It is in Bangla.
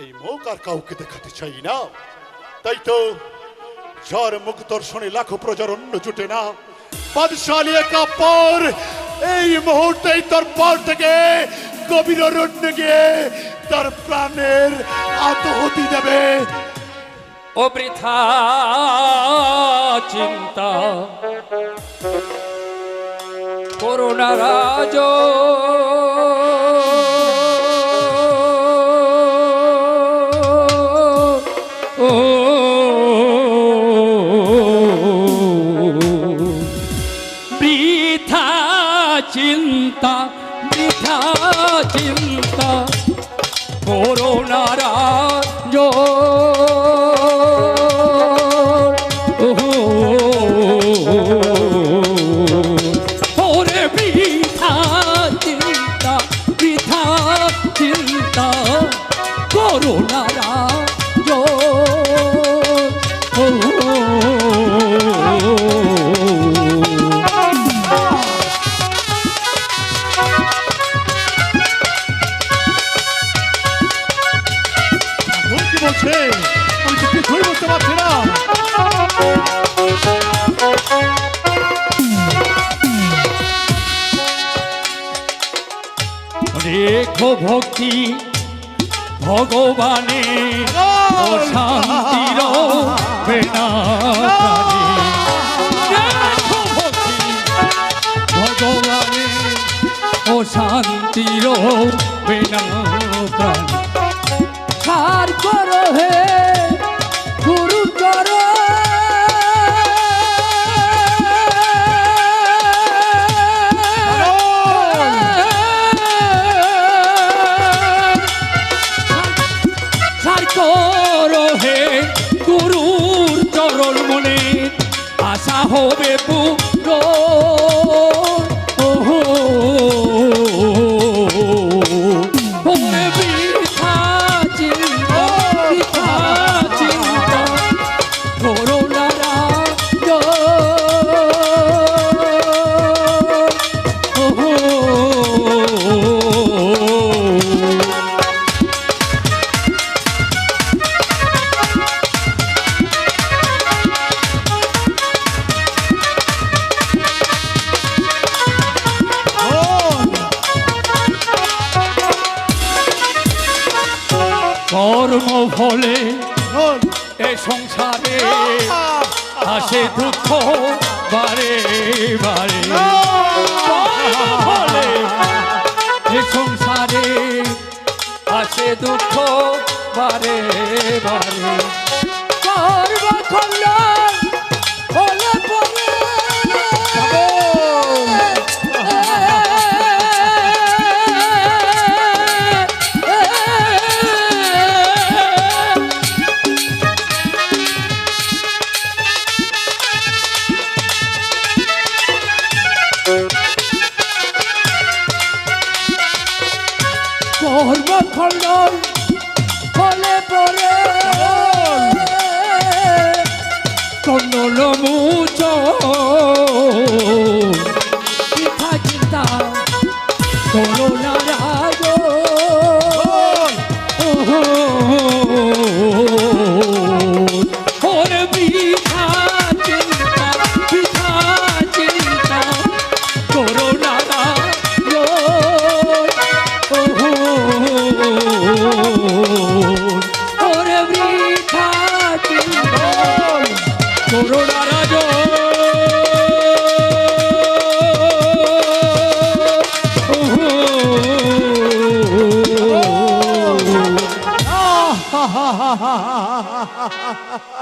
এই মুখ আর কাউকে দেখাতে চাই না। তাই তো যার মুখ দর্শনে লাখো প্রজার অন্য জুটে না বাদশালী একা পর এই মুহূর্তেই তোর পর থেকে গভীর অরণ্যে গিয়ে তার প্রাণের আত্মহতি দেবে। ও বৃথা চিন্তা করোনা রাজ। চিন্তা বৃথা চিন্তা করোনা রাজ ওরে বৃথা চিন্তা বলছে আমি তো কিছুই বুঝতে পারছি না। রেখো ভক্তি ভগবানে ও শান্তির বেনা ভক্তি ভগবানে ও শান্তির সার করো হে গুরুর চরণ মনে। আশা হবে পুরো কর্ম ফলে। এ সংসারে আসে দুঃখ বারে বারে। ফলে এ সংসারে আসে দুঃখ বারে বারে। কর্ম ফলে খণ্ডন ফলে পরে কন্নল ha ha ha ha ha ha